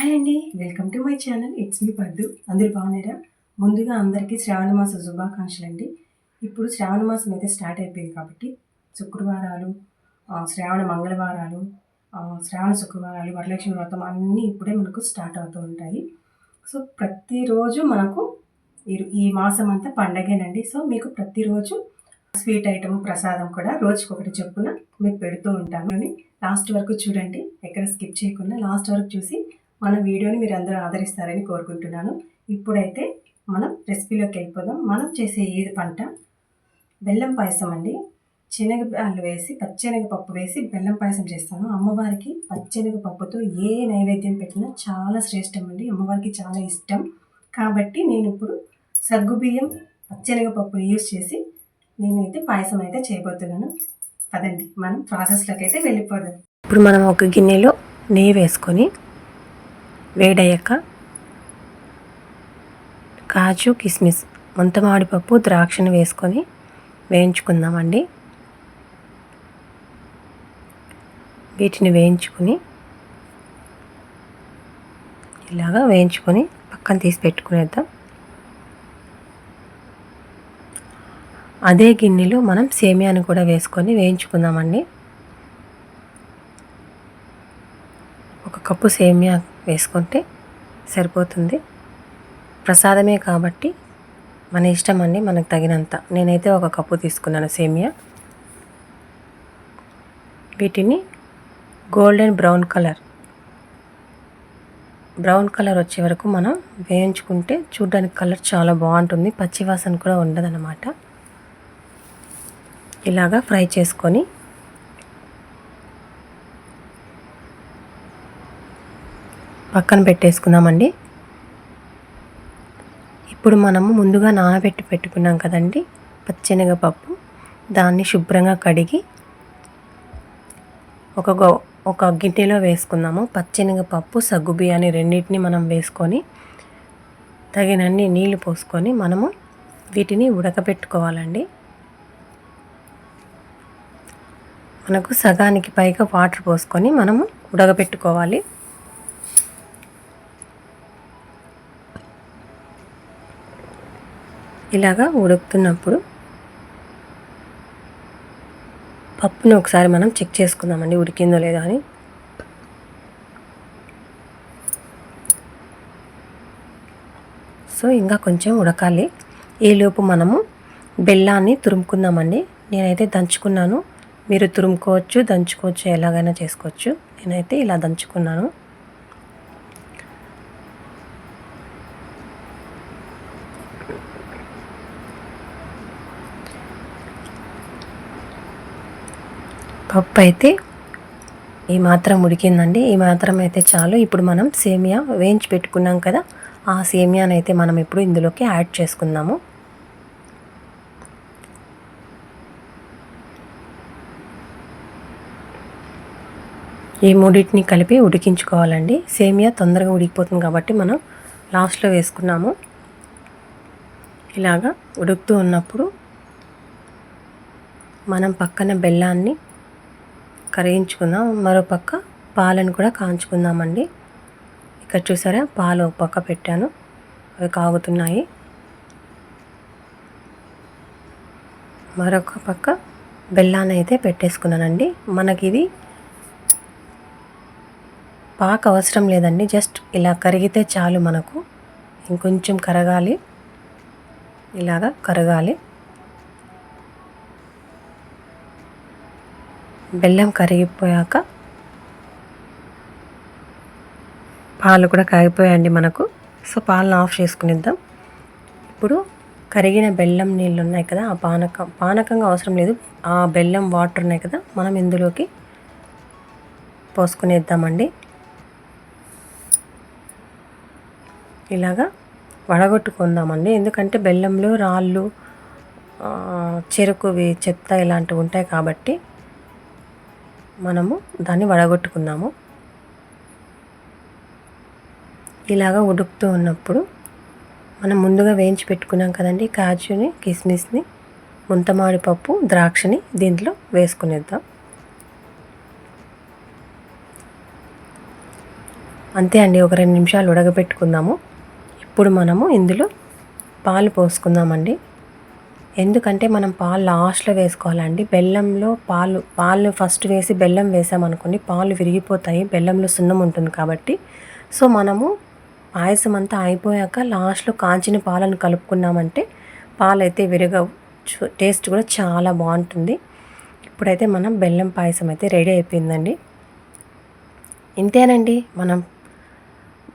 Hi అండి. Welcome to my channel. It's me Paddu. అందరు బాగున్నారా? ముందుగా అందరికీ శ్రావణ మాస శుభాకాంక్షలు అండి. ఇప్పుడు శ్రావణ మాసం అయితే స్టార్ట్ అయిపోయింది కాబట్టి శుక్రవారాలు శ్రావణ మంగళవారాలు శ్రావణ శుక్రవారాలు వరలక్ష్మి వ్రతం అన్నీ ఇప్పుడే మనకు స్టార్ట్ అవుతూ ఉంటాయి. సో ప్రతిరోజు మనకు ఈ- ఈ మాసం అంతా పండగేనండి. సో మీకు ప్రతిరోజు స్వీట్ ఐటమ్ ప్రసాదం కూడా రోజుకొకటి చొప్పున మీకు పెడుతూ ఉంటాను అని లాస్ట్ వరకు చూడండి. ఎక్కడ స్కిప్ చేయకుండా లాస్ట్ వరకు చూసి మన వీడియోని మీరు అందరూ ఆదరిస్తారని కోరుకుంటున్నాను. ఇప్పుడైతే మనం రెసిపీలోకి వెళ్ళిపోదాం. మనం చేసే ఈ పంట బెల్లం పాయసం అండి. శనగపాలు వేసి పచ్చెనగపప్పు వేసి బెల్లం పాయసం చేస్తాను. అమ్మవారికి పచ్చెనగపప్పుతో ఏ నైవేద్యం పెట్టినా చాలా శ్రేష్టం అండి. అమ్మవారికి చాలా ఇష్టం. కాబట్టి నేను ఇప్పుడు సగ్గుబియ్యం పచ్చెనగపప్పుని యూజ్ చేసి నేనైతే పాయసం అయితే చేయబోతున్నాను. పదండి మనం ప్రాసెస్లోకి అయితే వెళ్ళిపోదాం. ఇప్పుడు మనం ఒక గిన్నెలో నెయ్యి వేసుకొని వేడయ్యాక కాజు కిస్మిస్ ముంతమాడిపప్పు ద్రాక్షను వేసుకొని వేయించుకుందామండి. వీటిని వేయించుకుని ఇలాగా వేయించుకొని పక్కన తీసి పెట్టుకునేద్దాం. అదే గిన్నెలో మనం సేమియాను కూడా వేసుకొని వేయించుకుందామండి. ఒక కప్పు సేమియా వేసుకుంటే సరిపోతుంది. ప్రసాదమే కాబట్టి మన ఇష్టం అండి మనకు తగినంత. నేనైతే ఒక కప్పు తీసుకున్నాను సేమియా. వీటిని golden brown colour. Brown colour వచ్చే వరకు మనం వేయించుకుంటే చూడడానికి కలర్ చాలా బాగుంటుంది. పచ్చివాసన కూడా ఉండదన్నమాట. ఇలాగా ఫ్రై చేసుకొని పక్కన పెట్టేసుకుందామండి ఇప్పుడు మనము ముందుగా నానబెట్టి పెట్టుకున్నాం కదండి పచ్చెనగపప్పు దాన్ని శుభ్రంగా కడిగి ఒక గో ఒక గిన్నెలో వేసుకుందాము. పచ్చెనగపప్పు సగ్గు బియ్యాన్ని రెండింటిని మనం వేసుకొని తగినన్ని నీళ్ళు పోసుకొని మనము వీటిని ఉడకబెట్టుకోవాలండి. మనకు సగానికి పైగా వాటర్ పోసుకొని మనము ఉడకబెట్టుకోవాలి. ఇలాగా ఉడుకుతున్నప్పుడు పప్పుని ఒకసారి మనం చెక్ చేసుకుందామండి ఉడికిందో లేదో అని. సో ఇంకా కొంచెం ఉడకాలి. ఈలోపు మనము బెల్లాన్ని తురుముకుందామండి. నేనైతే దంచుకున్నాను. మీరు తురుముకోవచ్చు దంచుకోవచ్చు ఎలాగైనా చేసుకోవచ్చు. నేనైతే ఇలా దంచుకున్నాను. పప్పు అయితే ఈ మాత్రం ఉడికిందండి. ఈ మాత్రం అయితే చాలు. ఇప్పుడు మనం సేమియా వేయించి పెట్టుకున్నాం కదా ఆ సేమియాని అయితే మనం ఇప్పుడు ఇందులోకి యాడ్ చేసుకుందాము. ఈ మూడింటిని కలిపి ఉడికించుకోవాలండి. సేమియా తొందరగా ఉడికిపోతుంది కాబట్టి మనం లాస్ట్లో వేసుకున్నాము. ఇలాగా ఉడుకుతూ ఉన్నప్పుడు మనం పక్కన బెల్లాన్ని కరిగించుకుందాం. మరో పక్క పాలను కూడా కాంచుకుందామండి. ఇక్కడ చూసారా? పాలు ఒక పక్క పెట్టాను. అవి కాగుతున్నాయి. మరొక పక్క బెల్లాన్ని అయితే పెట్టేసుకున్నానండి. మనకి ఇది పాక అవసరం లేదండి. జస్ట్ ఇలా కరిగితే చాలు మనకు. ఇంకొంచెం కరగాలి. ఇలాగా కరగాలి. బెల్లం కరిగిపోయాక పాలు కూడా కరిగిపోయాయండి మనకు. సో పాలను ఆఫ్ చేసుకునిద్దాం. ఇప్పుడు కరిగిన బెల్లం నీళ్ళు ఉన్నాయి కదా ఆ పానకం. పానకంగా అవసరం లేదు. ఆ బెల్లం వాటర్ ఉన్నాయి కదా మనం ఇందులోకి పోసుకునేద్దామండి. ఇలాగా వడగొట్టుకుందామండి. ఎందుకంటే బెల్లంలో రాళ్ళు చెరుకువి చెత్త ఇలాంటివి ఉంటాయి కాబట్టి మనము దాన్ని వడగొట్టుకుందాము. ఇలాగా ఉడుకుతూ ఉన్నప్పుడు మనం ముందుగా వేయించి పెట్టుకున్నాం కదండి కాజుని కిస్మిస్ని ముంతమాడి పప్పు ద్రాక్షని దీంట్లో వేసుకునేద్దాం. అంతే అండి ఒక రెండు నిమిషాలు ఉడకబెట్టుకుందాము. ఇప్పుడు మనము ఇందులో పాలు పోసుకుందామండి. ఎందుకంటే మనం పాలు లాస్ట్లో వేసుకోవాలండి. బెల్లంలో పాలు పాలు ఫస్ట్ వేసి బెల్లం వేసామనుకోండి పాలు విరిగిపోతాయి బెల్లంలో సున్నం ఉంటుంది కాబట్టి. సో మనము పాయసం అంతా అయిపోయాక లాస్ట్లో కాంచిన పాలను కలుపుకున్నామంటే పాలు అయితే విరగవు టేస్ట్ కూడా చాలా బాగుంటుంది. ఇప్పుడైతే మనం బెల్లం పాయసం అయితే రెడీ అయిపోయిందండి. ఇంతేనండి మనం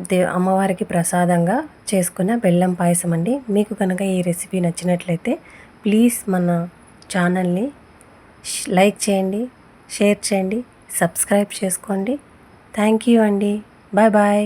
దే అమ్మవారికి ప్రసాదంగా చేసుకున్న బెల్లం పాయసం అండి. మీకు కనుక ఈ రెసిపీ నచ్చినట్లయితే ప్లీజ్ మన ఛానల్ని లైక్ చేయండి షేర్ చేయండి సబ్స్క్రైబ్ చేసుకోండి. థ్యాంక్ యూ అండి. Bye bye.